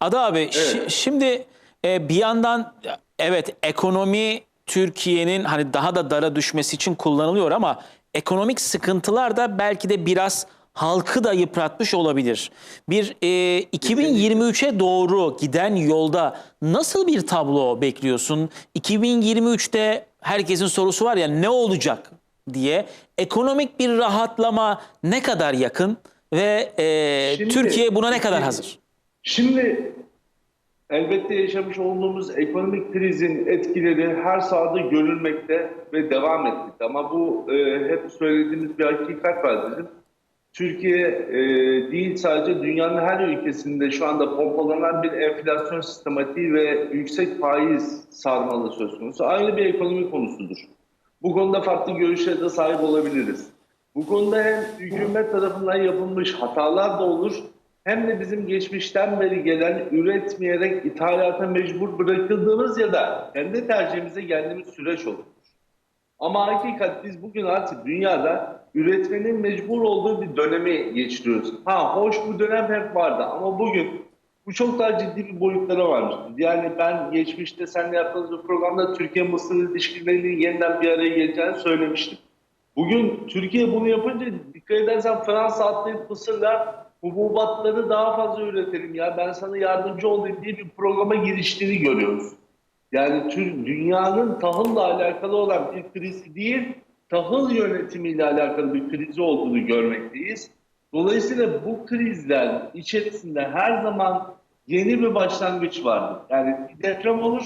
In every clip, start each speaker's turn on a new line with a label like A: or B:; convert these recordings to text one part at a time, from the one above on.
A: Ada abi
B: Evet.
A: şimdi e, bir yandan evet ekonomi Türkiye'nin hani daha da dara düşmesi için kullanılıyor ama ekonomik sıkıntılar da belki de biraz halkı da yıpratmış olabilir. Bir e, 2023'e doğru giden yolda nasıl bir tablo bekliyorsun? 2023'te herkesin sorusu var ya ne olacak diye. Ekonomik bir rahatlama ne kadar yakın ve e,
B: Şimdi-
A: Türkiye buna ne kadar hazır?
B: Şimdi elbette yaşamış olduğumuz ekonomik krizin etkileri her sahada görülmekte ve devam etmekte. Ama bu e, hep söylediğimiz bir hakikat var bizim. Türkiye e, değil sadece dünyanın her ülkesinde şu anda pompalanan bir enflasyon sistematiği ve yüksek faiz sarmalı söz konusu. Aynı bir ekonomi konusudur. Bu konuda farklı görüşlere de sahip olabiliriz. Bu konuda hem hükümet tarafından yapılmış hatalar da olur hem de bizim geçmişten beri gelen üretmeyerek ithalata mecbur bırakıldığımız ya da kendi tercihimize geldiğimiz süreç olur. Ama hakikat biz bugün artık dünyada üretmenin mecbur olduğu bir dönemi geçiriyoruz. Ha hoş bu dönem hep vardı ama bugün bu çok daha ciddi bir boyutlara varmış. Yani ben geçmişte seninle yaptığımız bir programda Türkiye-Mısır ilişkilerinin yeniden bir araya geleceğini söylemiştim. Bugün Türkiye bunu yapınca dikkat edersen Fransa atlayıp Mısır'la hububatları daha fazla üretelim ya ben sana yardımcı olayım diye bir programa giriştiğini görüyoruz. Yani tüm dünyanın tahılla alakalı olan bir krizi değil, tahıl yönetimiyle alakalı bir krizi olduğunu görmekteyiz. Dolayısıyla bu krizler içerisinde her zaman yeni bir başlangıç vardır. Yani bir deprem olur,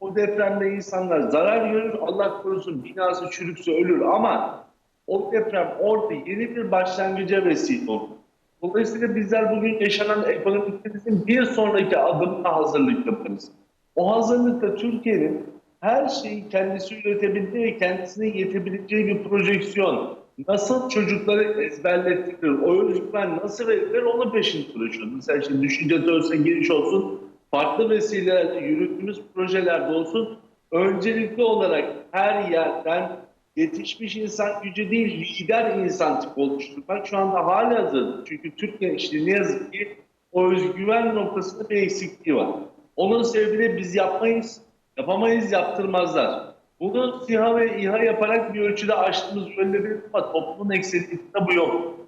B: o depremde insanlar zarar görür, Allah korusun binası çürükse ölür ama o deprem orada yeni bir başlangıca vesile olur. Dolayısıyla bizler bugün yaşanan ekonomik krizin bir sonraki adımına hazırlık yaparız. O hazırlıkta Türkiye'nin her şeyi kendisi üretebildiği kendisine yetebileceği bir projeksiyon. Nasıl çocukları ezberletilir, o özgüven nasıl verilir onun peşini koşuyoruz. Mesela şimdi düşünce teorisine giriş olsun, farklı vesilelerle yürüttüğümüz projelerde olsun. Öncelikli olarak her yerden yetişmiş insan gücü değil, lider insan tipi oluşturmak şu anda hala hazır. Çünkü Türk gençliği ne yazık ki o özgüven noktasında bir eksikliği var. Onun sebebiyle biz yapmayız, yapamayız, yaptırmazlar. Bunu SİHA ve İHA yaparak bir ölçüde aştığımız söylenebilir ama toplumun ekseninde bu yok.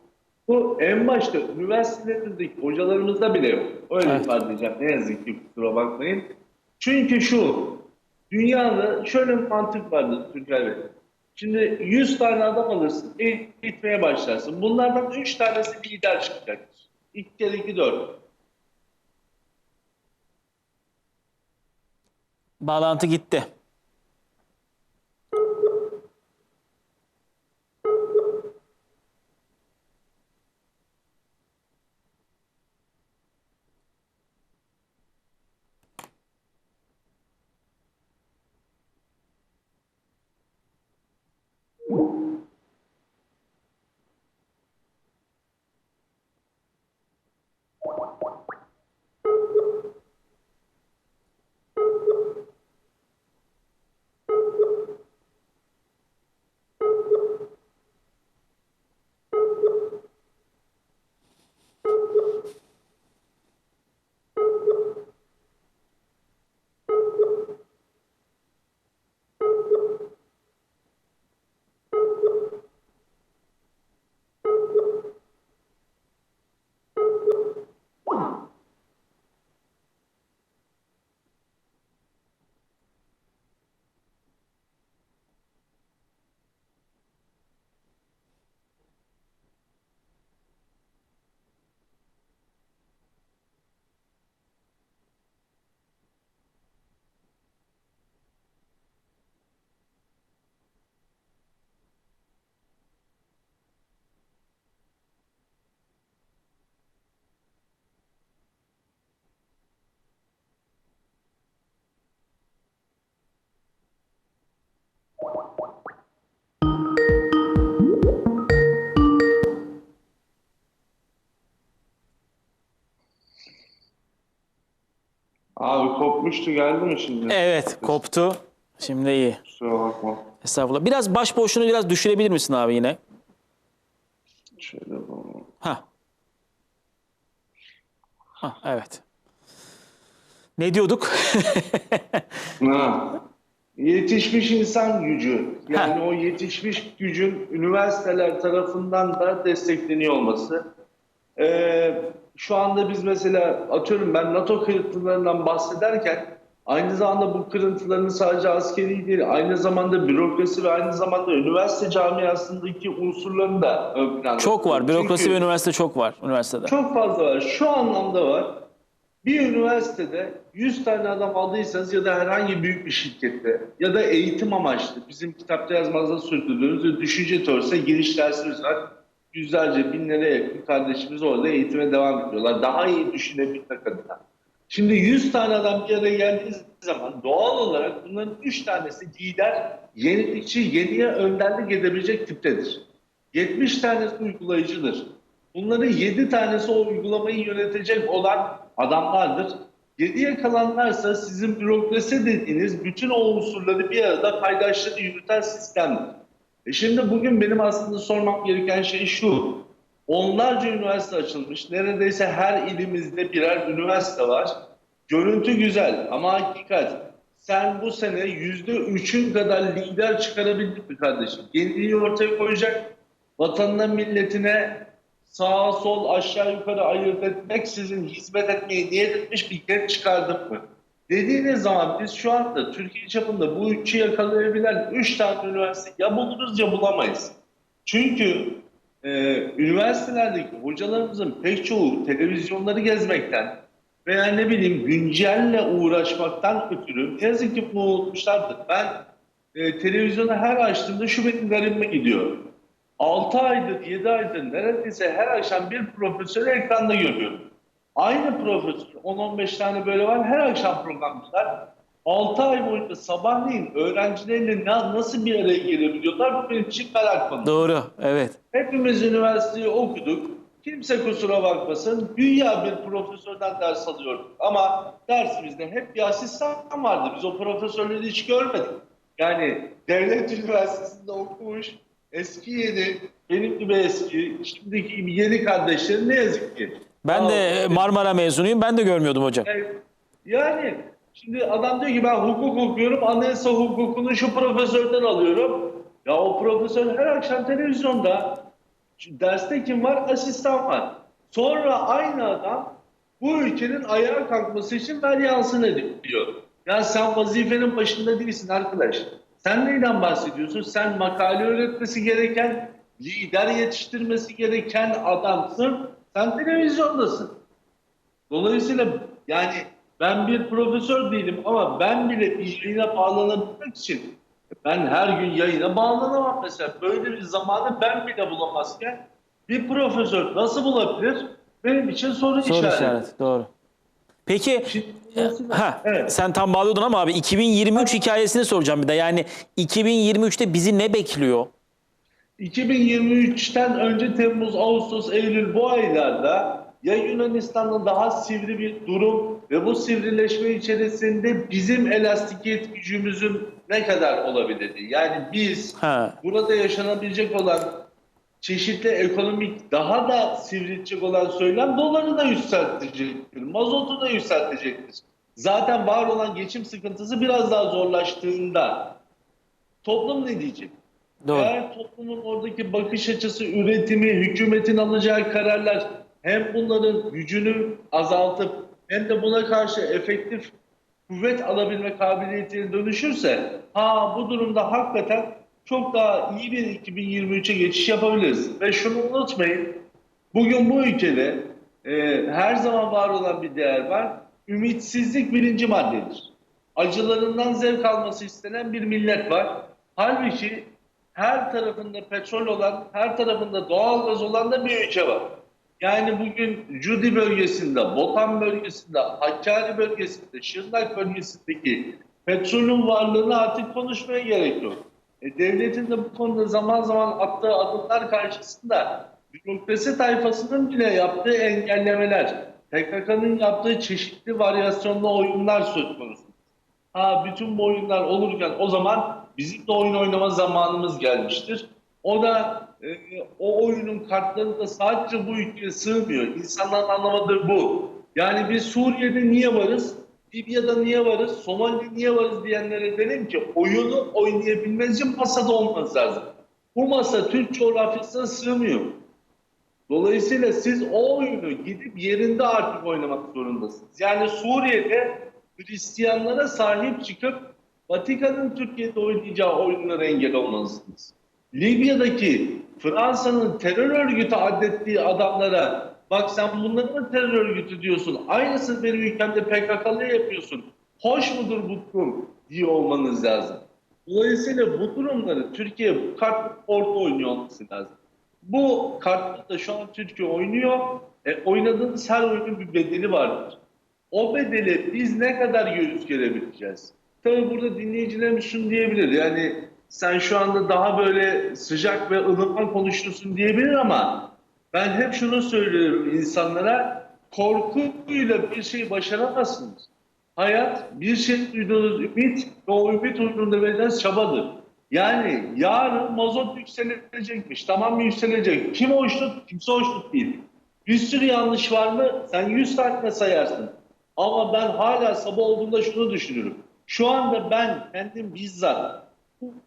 B: Bu en başta üniversitelerimizdeki hocalarımızda bile yok. Öyle
A: Evet.
B: ifade edeceğim. Ne yazık ki kusura bakmayın. Çünkü şu, dünyada şöyle bir mantık vardır Türkiye Bey. Şimdi 100 tane adam alırsın, eğitmeye başlarsın. Bunlardan 3 tanesi bir lider çıkacaktır. İlk kere 2 4.
A: Bağlantı gitti.
B: Abi kopmuştu geldi mi şimdi?
A: Evet koptu. Şimdi iyi.
B: Kusura bakma.
A: Estağfurullah. Biraz baş boşluğunu biraz düşürebilir misin abi yine?
B: Şöyle bu.
A: Ha. Ha evet. Ne diyorduk?
B: Ha. Yetişmiş insan gücü. Yani o yetişmiş gücün üniversiteler tarafından da destekleniyor olması. Ee, şu anda biz mesela atıyorum ben NATO kırıntılarından bahsederken aynı zamanda bu kırıntıların sadece askeri değil, aynı zamanda bürokrasi ve aynı zamanda üniversite camiasındaki unsurların da ön planda.
A: çok var. Bürokrasi
B: Çünkü-
A: ve üniversite çok var üniversitede.
B: çok fazla var. Şu anlamda var. Bir üniversitede 100 tane adam aldıysanız ya da herhangi büyük bir şirkette ya da eğitim amaçlı bizim kitapta yazmazda sürdürdüğümüz düşünce teorisine giriş dersimiz var. Yüzlerce binlere yakın kardeşimiz orada eğitime devam ediyorlar. Daha iyi düşünebilmek adına. Şimdi 100 tane adam bir araya geldiği zaman doğal olarak bunların 3 tanesi lider, yenilikçi, yeniye önderlik edebilecek tiptedir. 70 tanesi uygulayıcıdır. Bunların 7 tanesi o uygulamayı yönetecek olan adamlardır. Geriye kalanlarsa sizin bürokrasi dediğiniz bütün o unsurları bir arada paydaşları yürüten sistemdir. E şimdi bugün benim aslında sormam gereken şey şu. Onlarca üniversite açılmış. Neredeyse her ilimizde birer üniversite var. Görüntü güzel ama hakikat. Sen bu sene yüzde üçün kadar lider çıkarabildin mi kardeşim? Yeniliği ortaya koyacak. Vatanına, milletine sağa sol aşağı yukarı ayırt etmeksizin hizmet etmeye niyet etmiş bir genç çıkardık mı? Dediğiniz zaman biz şu anda Türkiye çapında bu üçü yakalayabilen üç tane üniversite ya buluruz ya bulamayız. Çünkü e, üniversitelerdeki hocalarımızın pek çoğu televizyonları gezmekten veya ne bileyim güncelle uğraşmaktan ötürü ne yazık ki unutmuşlardır. Ben e, televizyonu her açtığımda şu benim garibime gidiyor. 6 aydır, 7 aydır neredeyse her akşam bir profesörü ekranda görüyorum. Aynı profesör, 10-15 tane böyle var, her akşam programcılar. 6 ay boyunca sabahleyin öğrencileriyle na- nasıl bir araya gelebiliyorlar bu benim için merak konusu.
A: Doğru. Evet.
B: Hepimiz üniversiteyi okuduk. Kimse kusura bakmasın. Dünya bir profesörden ders alıyorduk. Ama dersimizde hep bir asistan vardı. Biz o profesörleri hiç görmedik. Yani devlet üniversitesinde okumuş, eski yeni, benim gibi eski, şimdiki gibi yeni kardeşlerim ne yazık ki.
A: Ben de
B: Aa,
A: Marmara mezunuyum. Ben de görmüyordum hocam.
B: Evet. Yani şimdi adam diyor ki ben hukuk okuyorum, anayasa hukukunu şu profesörden alıyorum. Ya o profesör her akşam televizyonda. Derste kim var? Asistan var. Sonra aynı adam bu ülkenin ayağa kalkması için veryansın diyor. Ya sen vazifenin başında değilsin arkadaş. Sen neyden bahsediyorsun? Sen makale öğretmesi gereken, lider yetiştirmesi gereken adamsın. Sen televizyondasın. Dolayısıyla yani ben bir profesör değilim ama ben bile yayına bağlanabilmek için ben her gün yayına bağlanamam mesela. Böyle bir zamanı ben bile bulamazken bir profesör nasıl bulabilir? Benim için soru,
A: Soru
B: işareti.
A: işareti. Doğru. Peki
B: Şimdi
A: e, ha,
B: evet.
A: sen tam bağlıyordun ama abi 2023 hikayesini soracağım bir de. Yani 2023'te bizi ne bekliyor?
B: 2023'ten önce Temmuz, Ağustos, Eylül bu aylarda ya Yunanistan'da daha sivri bir durum ve bu sivrileşme içerisinde bizim elastikiyet gücümüzün ne kadar olabildiği. Yani biz
A: Ha.
B: burada yaşanabilecek olan çeşitli ekonomik daha da sivriltecek olan söylem doları da yükseltecektir. Mazotu da yükseltecektir. Zaten var olan geçim sıkıntısı biraz daha zorlaştığında toplum ne diyecek?
A: Doğru.
B: Eğer toplumun oradaki bakış açısı, üretimi, hükümetin alacağı kararlar hem bunların gücünü azaltıp hem de buna karşı efektif kuvvet alabilme kabiliyetine dönüşürse ha bu durumda hakikaten çok daha iyi bir 2023'e geçiş yapabiliriz. Ve şunu unutmayın, bugün bu ülkede e, her zaman var olan bir değer var. Ümitsizlik birinci maddedir. Acılarından zevk alması istenen bir millet var. Halbuki her tarafında petrol olan, her tarafında doğalgaz olan da bir ülke var. Yani bugün Cudi bölgesinde, Botan bölgesinde, Hakkari bölgesinde, Şırnak bölgesindeki petrolün varlığını artık konuşmaya gerek yok. E, devletin de bu konuda zaman zaman attığı adımlar karşısında bürokrasi tayfasının bile yaptığı engellemeler, PKK'nın yaptığı çeşitli varyasyonlu oyunlar söz konusu. Ha bütün bu oyunlar olurken o zaman bizim de oyun oynama zamanımız gelmiştir. O da e, o oyunun kartları da sadece bu ülkeye sığmıyor. İnsanların anlamadığı bu. Yani biz Suriye'de niye varız? Libya'da niye varız, Somali'de niye varız diyenlere derim ki oyunu oynayabilmeniz için masada olmanız lazım. Bu masa Türk coğrafyasına sığmıyor. Dolayısıyla siz o oyunu gidip yerinde artık oynamak zorundasınız. Yani Suriye'de Hristiyanlara sahip çıkıp Vatikan'ın Türkiye'de oynayacağı oyunlara engel olmalısınız. Libya'daki Fransa'nın terör örgütü adettiği adamlara bak sen bunları mı terör örgütü diyorsun? Aynısını benim ülkemde PKK'lı yapıyorsun. Hoş mudur bu durum diye olmanız lazım. Dolayısıyla bu durumları Türkiye bu kart orta oynuyor olması lazım. Bu kartta da şu an Türkiye oynuyor. E, oynadığınız her oyunun bir bedeli vardır. O bedeli biz ne kadar göğüs gerebileceğiz? Tabii burada dinleyicilerimiz şunu diyebilir. Yani sen şu anda daha böyle sıcak ve ılıman konuşuyorsun diyebilir ama ben hep şunu söylüyorum insanlara. Korkuyla bir şey başaramazsınız. Hayat bir şey duyduğunuz ümit ve o ümit uğrunda verilen çabadır. Yani yarın mazot yükselecekmiş. Tamam mı yükselecek? Kim hoşnut? Kimse hoşnut değil. Bir sürü yanlış var mı? Sen 100 tane sayarsın. Ama ben hala sabah olduğunda şunu düşünürüm. Şu anda ben kendim bizzat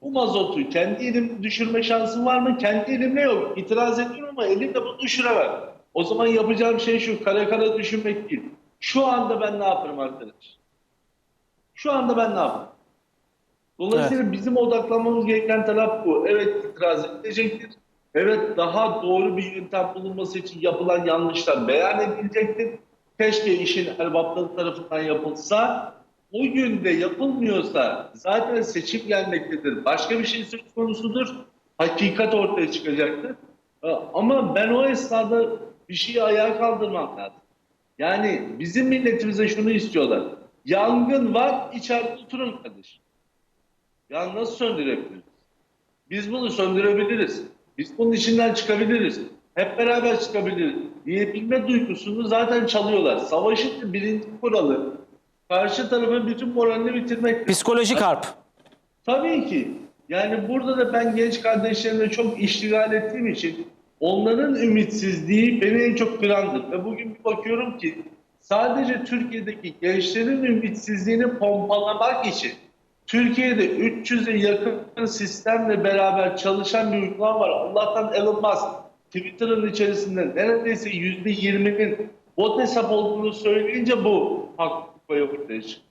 B: bu, mazotu kendi elimde düşürme şansım var mı? Kendi elimde yok. İtiraz ediyorum ama elimde bunu düşüremem. O zaman yapacağım şey şu. Kare kare düşünmek değil. Şu anda ben ne yaparım arkadaş? Şu anda ben ne yaparım? Dolayısıyla bizim odaklanmamız gereken taraf bu. Evet itiraz edilecektir. Evet daha doğru bir yöntem bulunması için yapılan yanlışlar beyan edilecektir. Keşke işin erbapları tarafından yapılsa. O günde yapılmıyorsa zaten seçim gelmektedir. Başka bir şey söz konusudur. Hakikat ortaya çıkacaktır. Ee, Ama ben o esnada bir şeyi ayağa kaldırmam lazım. Yani bizim milletimize şunu istiyorlar. Yangın var, içeride oturun kardeşim. Ya nasıl söndürebiliriz? Biz bunu söndürebiliriz. Biz bunun içinden çıkabiliriz. Hep beraber çıkabiliriz. Diyebilme duygusunu zaten çalıyorlar. Savaşın birinci kuralı karşı tarafın bütün moralini bitirmek.
A: Psikolojik harp.
B: Tabii ki. Yani burada da ben genç kardeşlerimle çok iştigal ettiğim için onların ümitsizliği beni en çok kırandır. Ve bugün bir bakıyorum ki sadece Türkiye'deki gençlerin ümitsizliğini pompalamak için Türkiye'de 300'e yakın sistemle beraber çalışan bir uygulama var. Allah'tan Elon Musk Twitter'ın içerisinde neredeyse %20'nin bot hesap olduğunu söyleyince bu haklılık payı ortaya çıktı.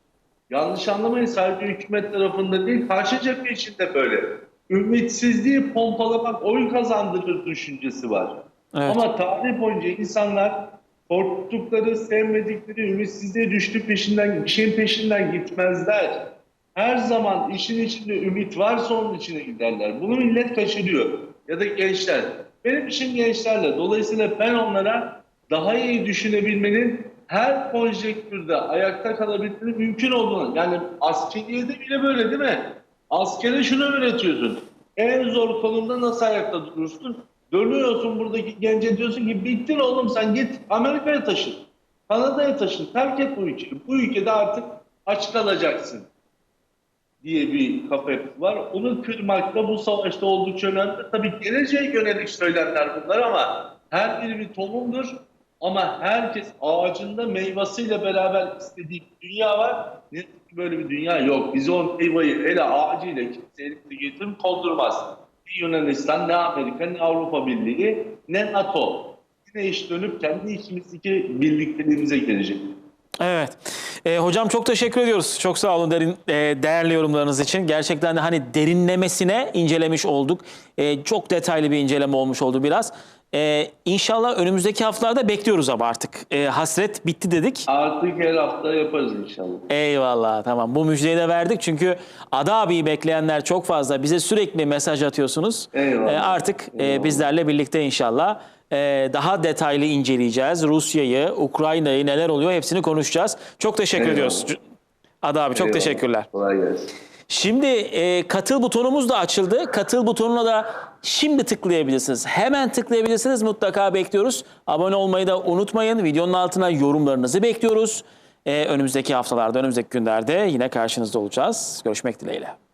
B: Yanlış anlamayın sadece hükümet tarafında değil karşı cephe içinde böyle. Ümitsizliği pompalamak oyun kazandırır düşüncesi var.
A: Evet.
B: Ama tarih boyunca insanlar korktukları, sevmedikleri, ümitsizliğe düştüğü peşinden, bir şeyin peşinden gitmezler. Her zaman işin içinde ümit varsa onun içine giderler. Bunu millet kaçırıyor. Ya da gençler. Benim işim gençlerle. Dolayısıyla ben onlara daha iyi düşünebilmenin her konjektürde ayakta kalabilmenin mümkün olduğunu. Yani askeriyede bile böyle değil mi? Askere şunu öğretiyorsun. En zor konumda nasıl ayakta durursun? Dönüyorsun buradaki gence diyorsun ki bittin oğlum sen git Amerika'ya taşın. Kanada'ya taşın. Terk et bu ülkeyi. Bu ülkede artık aç kalacaksın diye bir kafa yapısı var. Onu kırmakta bu savaşta oldukça önemli. Tabii geleceğe yönelik söylemler bunlar ama her biri bir tohumdur. Ama herkes ağacında meyvasıyla beraber istediği bir dünya var. Ne böyle bir dünya yok. Biz o meyveyi hele ağacıyla kimse elimde getirip koldurmaz. Ne Yunanistan, ne Amerika, ne Avrupa Birliği, ne NATO. Yine iş dönüp kendi içimizdeki birlikteliğimize gelecek.
A: Evet. Ee, hocam çok teşekkür ediyoruz. Çok sağ olun derin, e, değerli yorumlarınız için. Gerçekten de hani derinlemesine incelemiş olduk. E, çok detaylı bir inceleme olmuş oldu biraz. E, inşallah önümüzdeki haftalarda bekliyoruz ama artık. E, hasret bitti dedik.
B: Artık her hafta yaparız inşallah.
A: Eyvallah tamam bu müjdeyi de verdik çünkü Ada abiyi bekleyenler çok fazla bize sürekli mesaj atıyorsunuz.
B: Eyvallah.
A: Ee, artık e,
B: Eyvallah.
A: bizlerle birlikte inşallah e, daha detaylı inceleyeceğiz. Rusya'yı, Ukrayna'yı neler oluyor hepsini konuşacağız. Çok teşekkür
B: Eyvallah.
A: ediyoruz. Ada abi çok
B: Eyvallah.
A: teşekkürler.
B: Kolay gelsin.
A: Şimdi e, katıl butonumuz da açıldı. Katıl butonuna da şimdi tıklayabilirsiniz. Hemen tıklayabilirsiniz. Mutlaka bekliyoruz. Abone olmayı da unutmayın. Videonun altına yorumlarınızı bekliyoruz. E, önümüzdeki haftalarda, önümüzdeki günlerde yine karşınızda olacağız. Görüşmek dileğiyle.